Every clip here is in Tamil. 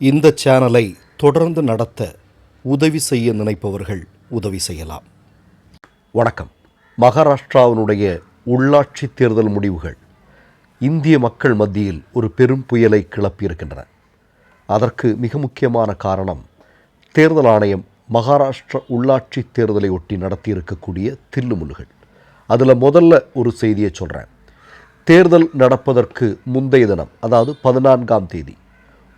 இந்த சேனலை தொடர்ந்து நடத்த உதவி செய்ய நினைப்பவர்கள் உதவி செய்யலாம். வணக்கம். மகாராஷ்டிராவினுடைய உள்ளாட்சி தேர்தல் முடிவுகள் இந்திய மக்கள் மத்தியில் ஒரு பெரும் புயலை கிளப்பியிருக்கின்றன. அதற்கு மிக முக்கியமான காரணம் தேர்தல் ஆணையம் மகாராஷ்டிர உள்ளாட்சி தேர்தலை ஒட்டி நடத்தியிருக்கக்கூடிய தில்லுமுல்லுகள் அதில் முதல்ல ஒரு செய்தியை சொல்கிறேன் தேர்தல் நடப்பதற்கு முந்தைய தினம் அதாவது பதினான்காம் தேதி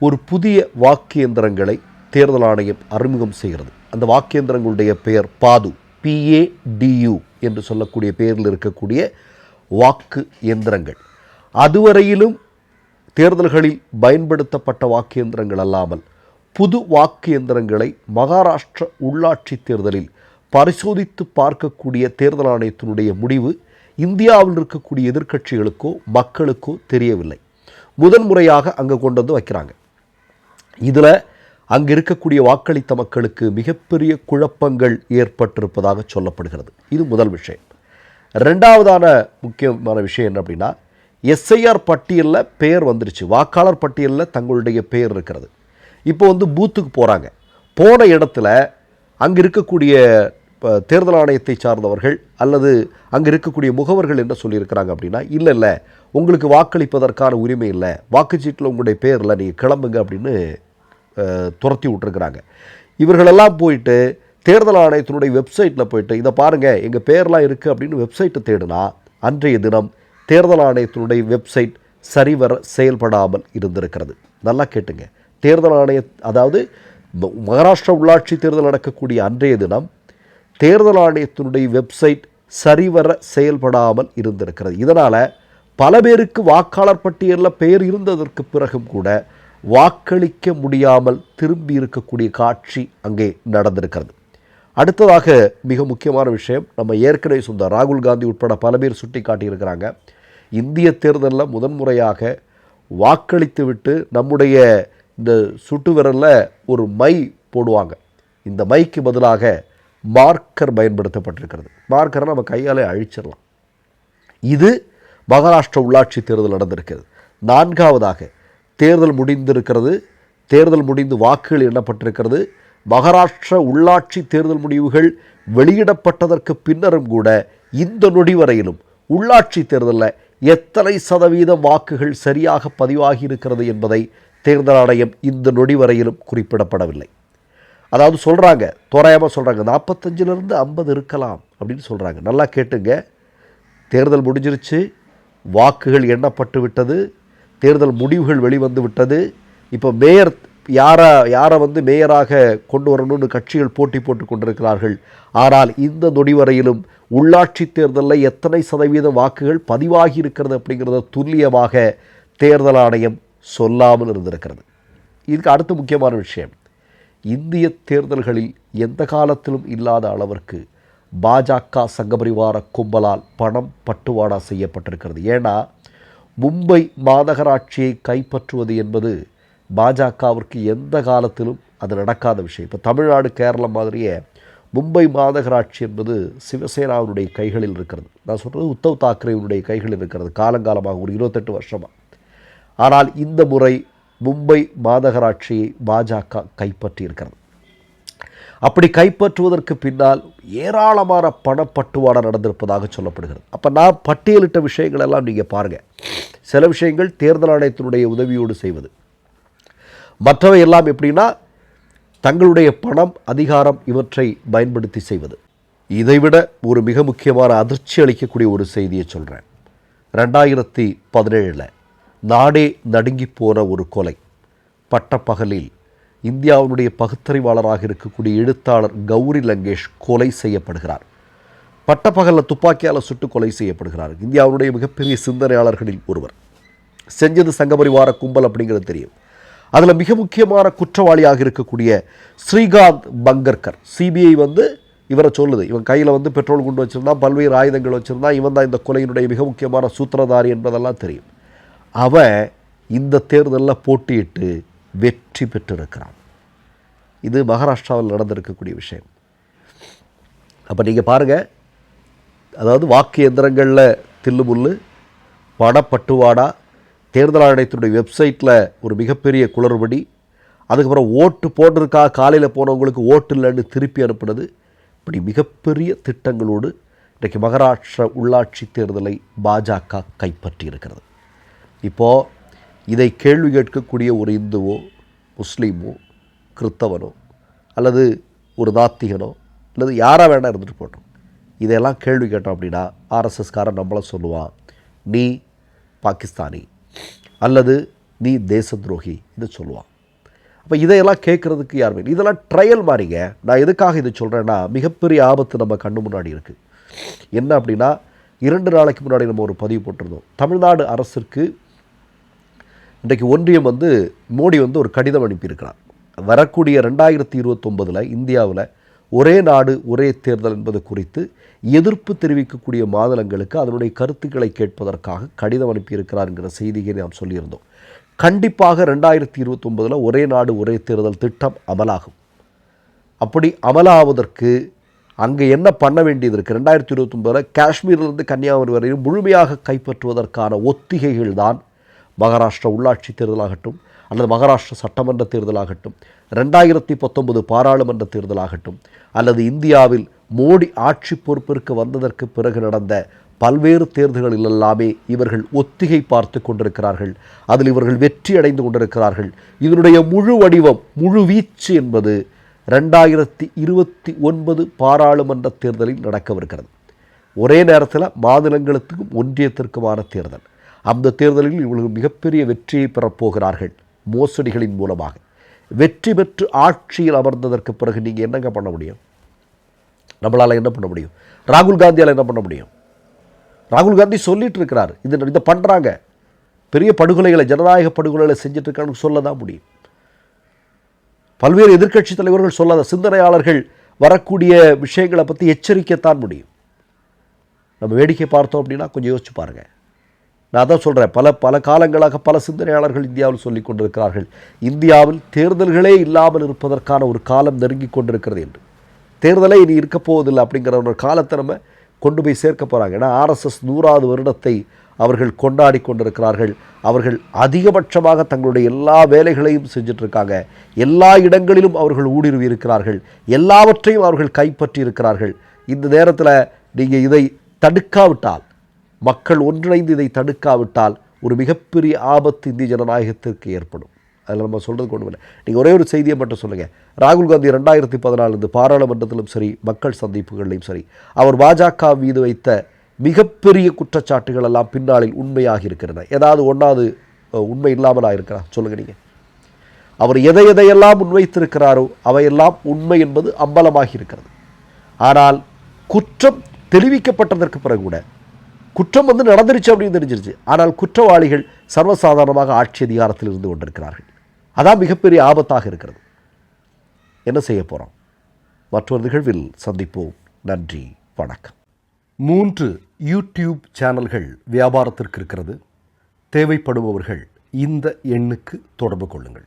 ஒரு புதிய வாக்கியந்திரங்களை தேர்தல் ஆணையம் அறிமுகம் செய்கிறது. அந்த வாக்கியந்திரங்களுடைய பெயர் பாது பிஏடியு என்று சொல்லக்கூடிய பெயரில் இருக்கக்கூடிய வாக்கு இயந்திரங்கள் அதுவரையிலும் தேர்தல்களில் பயன்படுத்தப்பட்ட வாக்கு இயந்திரங்கள் அல்லாமல் புது வாக்கு இயந்திரங்களை மகாராஷ்டிர உள்ளாட்சி தேர்தலில் பரிசோதித்து பார்க்கக்கூடிய தேர்தல் ஆணையத்தினுடைய முடிவு இந்தியாவில் இருக்கக்கூடிய எதிர்க்கட்சிகளுக்கோ மக்களுக்கோ தெரியவில்லை. முதன் முறையாக அங்கே கொண்டு வந்து வைக்கிறாங்க. இதில் அங்கு இருக்கக்கூடிய வாக்களித்த மக்களுக்கு மிகப்பெரிய குழப்பங்கள் ஏற்பட்டிருப்பதாக சொல்லப்படுகிறது. இது முதல் விஷயம். ரெண்டாவதான முக்கியமான விஷயம் என்ன அப்படின்னா எஸ்ஐஆர் பட்டியலில் பெயர் வந்துருச்சு. வாக்காளர் பட்டியலில் தங்களுடைய பெயர் இருக்கிறது. இப்போ வந்து பூத்துக்கு போகிறாங்க போன இடத்துல அங்கே இருக்கக்கூடிய இப்போ தேர்தல் ஆணையத்தை சார்ந்தவர்கள் அல்லது அங்கே இருக்கக்கூடிய முகவர்கள் என்ன சொல்லியிருக்கிறாங்க அப்படின்னா இல்லை இல்லை உங்களுக்கு வாக்களிப்பதற்கான உரிமை இல்லை. வாக்குச்சீட்டில் உங்களுடைய பேரில் நீங்கள் கிளம்புங்க அப்படின்னு துரத்தி விட்டுருக்குறாங்க. இவர்களெல்லாம் போயிட்டு தேர்தல் ஆணையத்தினுடைய வெப்சைட்டில் போயிட்டு இதை பாருங்கள் எங்கள் பேர்லாம் இருக்குது அப்படின்னு வெப்சைட்டை தேடினா அன்றைய தினம் தேர்தல் ஆணையத்தினுடைய வெப்சைட் சரிவர செயல்படாமல் இருந்திருக்கிறது. நல்லா கேட்டுங்க. தேர்தல் ஆணைய அதாவது மகாராஷ்டிரா உள்ளாட்சி தேர்தல் நடக்கக்கூடிய அன்றைய தினம் தேர்தல் ஆணையத்தினுடைய வெப்சைட் சரிவர செயல்படாமல் இருந்திருக்கிறது. இதனால் பல பேருக்கு வாக்காளர் பட்டியலில் பெயர் இருந்ததற்கு பிறகும் கூட வாக்களிக்க முடியாமல் திரும்பி இருக்கக்கூடிய காட்சி அங்கே நடந்திருக்கிறது. அடுத்ததாக மிக முக்கியமான விஷயம் நம்ம ஏற்கனவே சொந்த ராகுல் காந்தி உட்பட பல பேர் சுட்டி காட்டியிருக்கிறாங்க இந்திய தேர்தலில் முதன்முறையாக வாக்களித்து விட்டு நம்முடைய இந்த சுட்டு விரலில் ஒரு மை போடுவாங்க. இந்த மைக்கு பதிலாக மார்க்கர் பயன்படுத்தப்பட்டிருக்கிறது. மார்க்கரை நம்ம கையாலே அழிச்சிடலாம். இது மகாராஷ்டிரா உள்ளாட்சி தேர்தல் நடந்திருக்கிறது. நான்காவதாக தேர்தல் முடிந்திருக்கிறது. தேர்தல் முடிந்து வாக்குகள் எண்ணப்பட்டிருக்கிறது. மகாராஷ்டிர உள்ளாட்சி தேர்தல் முடிவுகள் வெளியிடப்பட்டதற்கு பின்னரும் கூட இந்த நொடி வரையிலும் உள்ளாட்சி தேர்தலில் எத்தனை சதவீதம் வாக்குகள் சரியாக பதிவாகி இருக்கிறது என்பதை தேர்தல் ஆணையம் இந்த நொடி வரையிலும் குறிப்பிடப்படவில்லை. அதாவது சொல்கிறாங்க தோராயமாக சொல்கிறாங்க நாற்பத்தஞ்சிலிருந்து ஐம்பது இருக்கலாம் அப்படின்னு சொல்கிறாங்க நல்லா கேட்டுங்க. தேர்தல் முடிஞ்சிருச்சு. வாக்குகள் எண்ணப்பட்டு விட்டது. தேர்தல் முடிவுகள் வெளிவந்து விட்டது. இப்போ மேயர் யாரை யாரை வந்து மேயராக கொண்டு வரணும்னு கட்சிகள் போட்டி போட்டு கொண்டிருக்கிறார்கள். ஆனால் இந்த நொடிவரையிலும் உள்ளாட்சி தேர்தலில் எத்தனை சதவீதம் வாக்குகள் பதிவாகி இருக்கிறது அப்படிங்கிறத துல்லியமாக தேர்தல் ஆணையம் சொல்லாமல் இருந்திருக்கிறது. இதுக்கு அடுத்த முக்கியமான விஷயம். இந்திய தேர்தல்களில் எந்த காலத்திலும் இல்லாத அளவிற்கு பாஜக சங்கபரிவார கும்பலால் பணம் பட்டுவாடா செய்யப்பட்டிருக்கிறது. ஏன்னா மும்பை மாநகராட்சியை கைப்பற்றுவது என்பது பாஜகவிற்கு எந்த காலத்திலும் அது நடக்காத விஷயம். இப்போ தமிழ்நாடு கேரளம் மாதிரியே மும்பை மாநகராட்சி என்பது சிவசேனாவினுடைய கைகளில் இருக்கிறது. நான் சொல்கிறது உத்தவ் தாக்கரேவினுடைய கைகளில் இருக்கிறது காலங்காலமாக ஒரு இருபத்தெட்டு வருஷமாக ஆனால் இந்த முறை மும்பை மாநகராட்சியை பாஜக கைப்பற்றி இருக்கிறது அப்படி கைப்பற்றுவதற்கு பின்னால் ஏராளமான பணப்பட்டுவாடா நடந்திருப்பதாக சொல்லப்படுகிறது. அப்போ நான் பட்டியலிட்ட விஷயங்களெல்லாம் நீங்கள் பாருங்கள் சில விஷயங்கள் தேர்தல் ஆணையத்தினுடைய உதவியோடு செய்வது. மற்றவை எல்லாம் எப்படின்னா தங்களுடைய பணம் அதிகாரம் இவற்றை பயன்படுத்தி செய்வது. இதைவிட ஒரு மிக முக்கியமான அதிர்ச்சி அளிக்கக்கூடிய ஒரு செய்தியை சொல்கிறேன் ரெண்டாயிரத்தி பதினேழில் நாடே நடுங்கி போன ஒரு கொலை. பட்டப்பகலில் இந்தியாவினுடைய பகுத்தறிவாளராக இருக்கக்கூடிய எழுத்தாளர் கௌரி லங்கேஷ் கொலை செய்யப்படுகிறார். பட்டப்பகலில் துப்பாக்கியால் சுட்டு கொலை செய்யப்படுகிறார். இந்தியாவினுடைய மிகப்பெரிய சிந்தனையாளர்களில் ஒருவர். செஞ்சது சங்கபரிவார கும்பல் அப்படிங்கிறது தெரியும். அதில் மிக முக்கியமான குற்றவாளியாக இருக்கக்கூடிய ஸ்ரீகாந்த் பங்கர்கர் சிபிஐ வந்து இவரை சொல்லுது. இவன் கையில் வந்து பெட்ரோல் குண்டு வச்சுருந்தான் பல்வேறு ஆயுதங்கள் வச்சுருந்தான் இவன் தான் இந்த கொலையினுடைய மிக முக்கியமான சூத்திரதாரி என்பதெல்லாம் தெரியும். அவன் இந்த தேர்தலில் போட்டியிட்டு வெற்றி பெற்றிருக்கிறான். இது மகாராஷ்டிராவில் நடந்திருக்கக்கூடிய விஷயம். அப்போ நீங்கள் பாருங்கள் அதாவது வாக்கு எந்திரங்களில் தில்லுமுல்லு பணப்பட்டுவாடா தேர்தல் ஆணையத்தினுடைய வெப்சைட்டில் ஒரு மிகப்பெரிய குளறுபடி அதுக்கப்புறம் ஓட்டு போடுறதுக்காக காலையில் போனவங்களுக்கு ஓட்டு இல்லைன்னு திருப்பி அனுப்புனது. இப்படி மிகப்பெரிய திட்டங்களோடு இன்றைக்கு மகாராஷ்டிரா உள்ளாட்சி தேர்தலை பாஜக கைப்பற்றி இருக்கிறது இப்போது இதை கேள்வி கேட்கக்கூடிய ஒரு இந்துவோ முஸ்லீமோ கிறித்தவனோ அல்லது ஒரு நாத்திகனோ அல்லது யாராக வேணால் இருந்துட்டு போட்டோம். இதையெல்லாம் கேள்வி கேட்டோம் அப்படின்னா ஆர்எஸ்எஸ்காரன் நம்மள சொல்லுவான் நீ பாகிஸ்தானி அல்லது நீ தேச துரோகி இது சொல்லுவான். அப்போ இதையெல்லாம் கேட்குறதுக்கு யாருமே இதெல்லாம் ட்ரையல் மாதிரிங்க நான் எதுக்காக இதை சொல்கிறேன்னா மிகப்பெரிய ஆபத்து நம்ம கண்ணு முன்னாடி இருக்குது என்ன அப்படின்னா இரண்டு நாளைக்கு முன்னாடி நம்ம ஒரு பதிவு போட்டிருந்தோம். தமிழ்நாடு அரசிற்கு இன்றைக்கு ஒன்றியம் வந்து மோடி வந்து ஒரு கடிதம் அனுப்பியிருக்கிறார். வரக்கூடிய ரெண்டாயிரத்தி இருபத்தொம்பதில் இந்தியாவில் ஒரே நாடு ஒரே தேர்தல் என்பது குறித்து எதிர்ப்பு தெரிவிக்கக்கூடிய மாநிலங்களுக்கு அதனுடைய கருத்துக்களை கேட்பதற்காக கடிதம் அனுப்பியிருக்கிறார் என்கிற செய்தியை நாம் சொல்லியிருந்தோம். கண்டிப்பாக ரெண்டாயிரத்தி இருபத்தொம்பதில் ஒரே நாடு ஒரே தேர்தல் திட்டம் அமலாகும். அப்படி அமலாவதற்கு அங்கே என்ன பண்ண வேண்டியது இருக்குது ரெண்டாயிரத்தி இருபத்தொம்பதில் காஷ்மீரிலிருந்து கன்னியாகுமரி வரையும் முழுமையாக கைப்பற்றுவதற்கான ஒத்திகைகள் தான் மகாராஷ்டிரா உள்ளாட்சி தேர்தலாகட்டும் அல்லது மகாராஷ்டிரா சட்டமன்ற தேர்தலாகட்டும் ரெண்டாயிரத்தி பத்தொன்பது பாராளுமன்ற தேர்தலாகட்டும் அல்லது இந்தியாவில் மோடி ஆட்சி பொறுப்பிற்கு வந்ததற்கு பிறகு நடந்த பல்வேறு தேர்தல்களில் எல்லாமே இவர்கள் ஒத்திகை பார்த்து கொண்டிருக்கிறார்கள். அதில் இவர்கள் வெற்றி அடைந்து கொண்டிருக்கிறார்கள். இதனுடைய முழு வடிவம் முழு வீச்சு என்பது ரெண்டாயிரத்தி இருபத்தி ஒன்பது பாராளுமன்ற தேர்தலில் நடக்கவிருக்கிறது. ஒரே நேரத்தில் மாநிலங்களுக்கும் ஒன்றியத்திற்குமான தேர்தல். அந்த தேர்தலில் இவர்கள் மிகப்பெரிய வெற்றியை பெறப்போகிறார்கள் மோசடிகளின் மூலமாக. வெற்றி பெற்று ஆட்சியில் அமர்ந்ததற்கு பிறகு நீங்கள் என்னங்க பண்ண முடியும்? நம்மளால் என்ன பண்ண முடியும்? ராகுல் காந்தியால் என்ன பண்ண முடியும்? ராகுல் காந்தி சொல்லிட்டு இருக்கிறார். இது இதை பண்ணுறாங்க பெரிய படுகொலைகளை ஜனநாயக படுகொலைகளை செஞ்சுட்டு இருக்கான்னு சொல்ல தான் முடியும்? பல்வேறு எதிர்க்கட்சி தலைவர்கள் சொல்லாத சிந்தனையாளர்கள் வரக்கூடிய விஷயங்களை பற்றி எச்சரிக்கத்தான் முடியும். நம்ம வேடிக்கை பார்த்தோம் அப்படின்னா கொஞ்சம் யோசிச்சு பாருங்கள் நான் அதான் சொல்கிறேன் பல பல காலங்களாக பல சிந்தனையாளர்கள் இந்தியாவில் சொல்லிக் கொண்டிருக்கிறார்கள். இந்தியாவில் தேர்தல்களே இல்லாமல் இருப்பதற்கான ஒரு காலம் நெருங்கி கொண்டிருக்கிறது என்று. தேர்தலே இனி இருக்க போவதில்லை அப்படிங்கிற ஒரு காலத்தை நம்ம கொண்டு போய் சேர்க்க போகிறாங்க ஏன்னா ஆர்எஸ்எஸ் நூறாவது வருடத்தை அவர்கள் கொண்டாடி கொண்டிருக்கிறார்கள். அவர்கள் அதிகபட்சமாக தங்களுடைய எல்லா வேலைகளையும் செஞ்சுட்டு இருக்காங்க எல்லா இடங்களிலும் அவர்கள் ஊடுருவி இருக்கிறார்கள் எல்லாவற்றையும் அவர்கள் கைப்பற்றி இருக்கிறார்கள் இந்த நேரத்தில் நீங்கள் இதை தடுக்காவிட்டால் மக்கள் ஒன்றிணைந்து இதை தடுக்காவிட்டால் ஒரு மிகப்பெரிய ஆபத்து இந்திய ஜனநாயகத்திற்கு ஏற்படும். அதில் நம்ம சொல்கிறது கொண்டு வரல. நீங்கள் ஒரே ஒரு செய்தியை மட்டும் சொல்லுங்கள் ராகுல் காந்தி ரெண்டாயிரத்தி பதினாலு பாராளுமன்றத்திலும் சரி மக்கள் சந்திப்புகளிலும் சரி அவர் பாஜக மீது வைத்த மிகப்பெரிய குற்றச்சாட்டுகள் எல்லாம் பின்னாளில் உண்மையாக இருக்கிறது ஏதாவது ஒன்றாவது உண்மை இல்லாமலாக இருக்கிறா சொல்லுங்கள் நீங்கள் அவர் எதை எதையெல்லாம் முன்வைத்திருக்கிறாரோ அவையெல்லாம் உண்மை என்பது அம்பலமாகி இருக்கிறது. ஆனால் குற்றம் தெரிவிக்கப்பட்டதற்கு பிறகு கூட குற்றம் வந்து நடந்துருச்சு அப்படின்னு தெரிஞ்சிருச்சு. ஆனால் குற்றவாளிகள் சர்வசாதாரணமாக ஆட்சி அதிகாரத்தில் இருந்து கொண்டிருக்கிறார்கள். அதான் மிகப்பெரிய ஆபத்தாக இருக்கிறது. என்ன செய்ய போகிறோம் மற்றொரு நிகழ்வில் சந்திப்போம். நன்றி வணக்கம். மூன்று யூடியூப் சேனல்கள் வியாபாரத்திற்கு இருக்கிறது. தேவைப்படுபவர்கள் இந்த எண்ணுக்கு தொடர்பு கொள்ளுங்கள்.